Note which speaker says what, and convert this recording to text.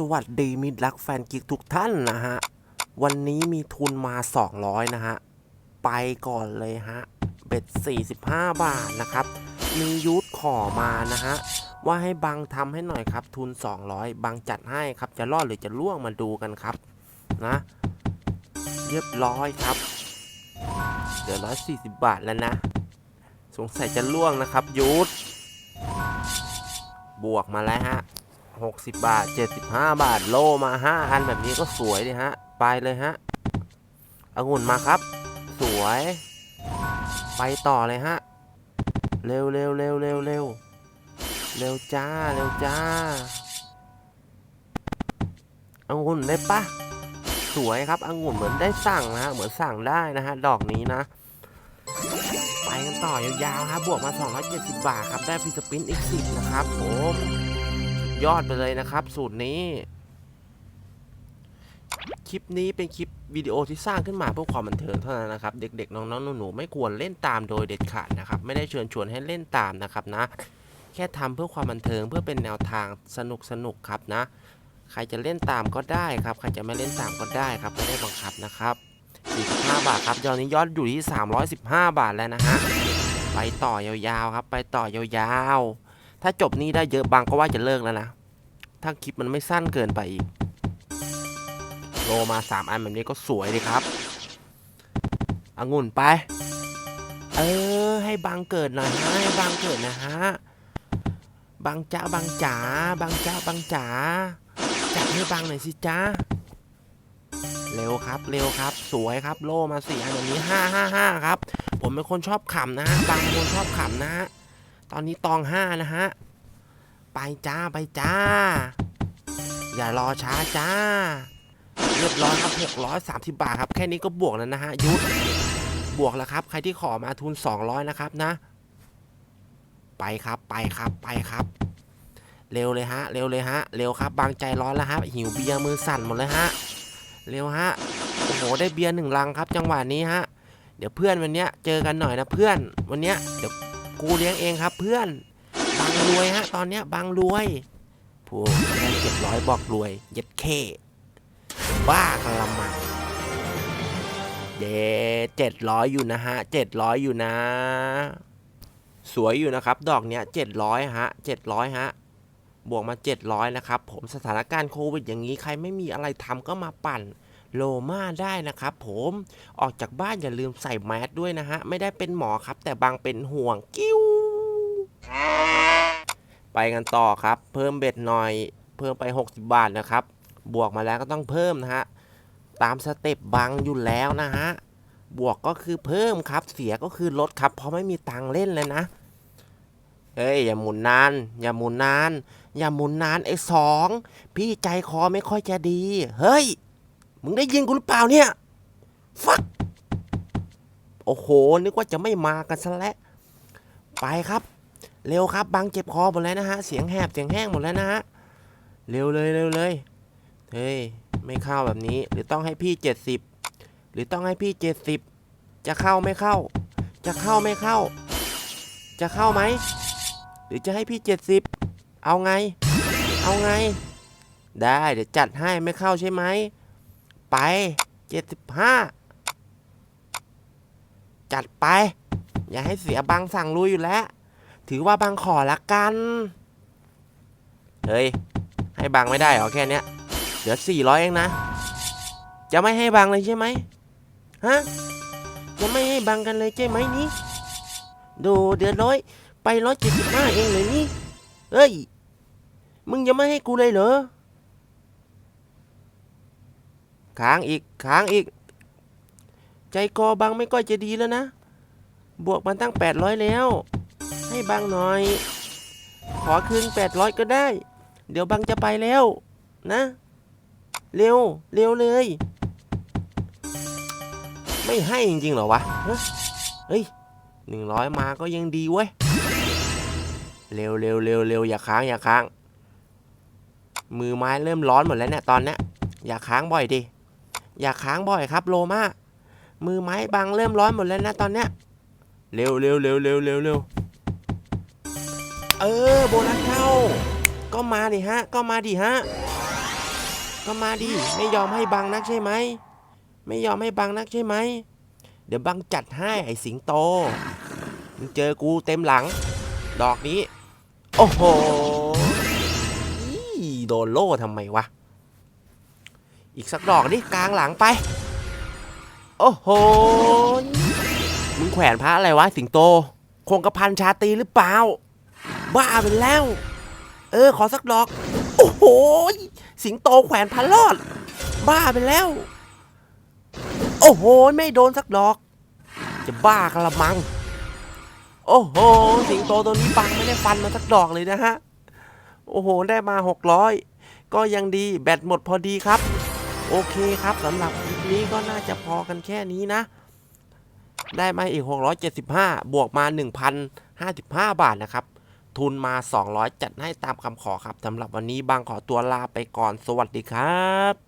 Speaker 1: สวัสดีมิตรรักแฟนกิกทุกท่านนะฮะ วันนี้มีทุนมา 200 นะฮะ ไปก่อนเลยฮะ เบ็ด 45 บาทนะครับ มียูทขอมานะฮะ ว่าให้บังทำให้หน่อยครับ ทุน 200 บังจัดให้ครับ จะรอดหรือจะล่วงมาดูกันครับ นะเรียบร้อยครับ เดี๋ยว 140 บาทแล้วนะ สงสัยจะล่วงนะครับยูทบวกมาแล้วฮะ 60 บาท 75 บาท โลมา 5 อันแบบนี้ก็สวยเลยฮะ ไปเลยฮะองุ่นมาครับ สวย ไปต่อเลยฮะ เร็วเร็วเร็วเร็วเร็วเร็วจ้า เร็วจ้าองุ่นได้ปะสวยครับองุ่นเหมือนได้สั่งนะฮะ เหมือนสั่งได้นะฮะ ดอกนี้นะ ไปกันต่อยาวๆครับบวกมา 270 บาทครับ ได้ฟิสปินอีก10นะครับผม ยอดไปเลยนะครับ สูตรนี้ คลิปนี้เป็นคลิปวิดีโอที่สร้างขึ้นมาเพื่อความบันเทิงเท่านั้นนะครับ เด็กๆ น้องๆหนูๆไม่ควรเล่นตามโดยเด็ดขาดนะครับ ไม่ได้เชิญชวนให้เล่นตามนะครับนะ แค่ทำเพื่อความบันเทิงเพื่อเป็นแนวทางสนุกสนุกๆครับนะ ใครจะเล่นตามก็ได้ครับใครจะไม่เล่นตามก็ได้ครับไม่ได้บังคับนะครับ45บาทครับตอนนี้ยอดอยู่ที่ 315 บาทแล้วนะฮะไปต่อยาวๆครับ ไปต่อยาวๆถ้าจบนี้ได้เยอะบางก็ว่าจะเลิกแล้วนะ ถ้าคลิปมันไม่สั้นเกินไปอีกโลมา3อันแบบนี้ก็สวยเลยครับองุ่นไป เออ ให้บางเกิดหน่อยฮะให้บางเกิดนะฮะบางจ้าบางจ๋าบางจ้าบางจ๋าจัดให้บางหน่อยสิจ้าเร็วครับ เร็วครับ สวยครับ โลมาสี่อันแบบนี้ห้าห้าห้าครับ ผมเป็นคนชอบขำนะฮะบางคนชอบขำนะฮะตอนนี้ตองห้านะฮะ ไปจ้าไปจ้า อย่ารอช้าจ้า เรียบร้อยครับ630 บาทครับ แค่นี้ก็บวกแล้วนะฮะยุทบวกแล้วครับ ใครที่ขอมาทุน 200 นะครับนะ ไปครับไปครับไปครับ เร็วเลยฮะ เร็วเลยฮะ เร็วครับ บางใจร้อนแล้วฮะหิวเบียร์มือสั่นหมดเลยฮะ เร็วฮะ โอ้โห ได้เบียร์หนึ่งลังครับ จังหวะนี้ฮะ เดี๋ยวเพื่อนวันเนี้ยเจอกันหน่อยนะเพื่อน วันเนี้ยเดี๋ยวกูเลี้ยงเองครับเพื่อน บางรวยฮะ ตอนเนี้ยบางรวยผู้ได้เจ็ดร้อยบอกรวย เย็ดเคบ้ากละมังเย้เจ็ดร้อยอยู่นะฮะเจ็ดร้อยอยู่นะ สวยอยู่นะครับ ดอกเนี้ยเจ็ดร้อยฮะเจ็ดร้อยฮะบวกมา700นะครับ ผมสถานการณ์โควิดอย่างนี้ใครไม่มีอะไรทำก็มาปั่นโลมาได้นะครับผมออกจากบ้านอย่าลืมใส่แมสด้วยนะฮะ ไม่ได้เป็นหมอครับ แต่บางเป็นห่วงกิ้ว ไปกันต่อครับ เพิ่มเบ็ดหน่อย เพิ่มไป 60 บาทนะครับ บวกมาแล้วก็ต้องเพิ่มนะฮะ ตามสเต็ปบังอยู่แล้วนะฮะ บวกก็คือเพิ่มครับ เสียก็คือลดครับ เพราะไม่มีตังเล่นเลยนะ เฮ้ย อย่าหมุนนาน อย่าหมุนนาน อย่าหมุนนานไอ้สอง พี่ใจคอไม่ค่อยจะดี เฮ้ย มึงได้ยินกูหรือเปล่าเนี่ย ฟัก โอ้โห นึกว่าจะไม่มากันซะแล้ว ไปครับ เร็วครับบังเจ็บคอหมดแล้วนะฮะ เสียงแหบเสียงแห้งหมดแล้วนะฮะ เร็วเลยเร็วเลย เฮ้ย ไม่เข้าแบบนี้ หรือต้องให้พี่เจ็ดสิบหรือต้องให้พี่เจ็ดสิบจะเข้าไม่เข้า จะเข้าไม่เข้า จะเข้าไหม หรือจะให้พี่เจ็ดสิบเอาไง เอาไง ได้เดี๋ยวจัดให้ไม่เข้าใช่ไหม ไปเจ็ดสิบห้าจัดไป อย่าให้เสียบางสั่งลุยอยู่แล้ว ถือว่าบางขอละกัน เฮ้ย ให้บางไม่ได้เหรอแค่เนี้ยเดี๋ยวสี่ร้อยเองนะ จะไม่ให้บางเลยใช่ไหมฮะ จะไม่ให้บางกันเลยใช่ไหมนี่ ดูเดือดร้อยไปร้อยเจ็ดสิบห้าเองเลยนี่ เฮ้ย มึงยังไม่ให้กูเลยเหรอ ค้างอีก ค้างอีก ใจคอบังไม่ก้อยจะดีแล้วนะ บวกมันตั้งแปดร้อยแล้ว ให้บังหน่อย ขอคืนแปดร้อยก็ได้ เดี๋ยวบังจะไปแล้ว นะ เร็ว เร็วเลย ไม่ให้จริงๆเหรอวะเฮ้ยหนึ่งร้อยมาก็ยังดีเว้ย เร็วเร็วเร็วเร็วอย่าค้างอย่าค้าง มือไม้เริ่มร้อนหมดแล้วเนี่ยตอนเนี้ยอย่าค้างบ่อยดิ อย่าค้างบ่อยครับ โลมามือไม้บังเริ่มร้อนหมดแล้วนะตอนเนี้ย เร็วเร็วเร็วเร็วเร็วเร็ว เออ โบนัสเข้า ก็มาดิฮะ ก็มาดิฮะ ก็มาดิ ไม่ยอมให้บังนักใช่ไหม ไม่ยอมให้บังนักใช่ไหม เดี๋ยวบังจัดให้ไอ้สิงโต มึงเจอกูเต็มหลัง ดอกนี้ โอ้โหอี้โดนโล่ทำไมวะ อีกสักดอกดิกลางหลังไป โอ้โห มึงแขวนพระอะไรวะสิงโต คงกระพันชาตีหรือเปล่า บ้าไปแล้ว เออ ขอสักดอก โอ้โห สิงโตแขวนพันรอด บ้าไปแล้ว โอ้โห ไม่โดนสักดอก จะบ้ากันละมัง โอ้โห สิงโตตัวนี้บังไม่ได้ฟันมาสักดอกเลยนะฮะ โอ้โห ได้มา 600 ก็ยังดี แบตหมดพอดีครับ โอเคครับสำหรับคลิปนี้ก็น่าจะพอกันแค่นี้นะได้มาอีก 675 บวกมา 1,055 บาทนะครับ ทุนมา 200 จัดให้ตามคำขอครับสำหรับวันนี้บางขอตัวลาไปก่อนสวัสดีครับ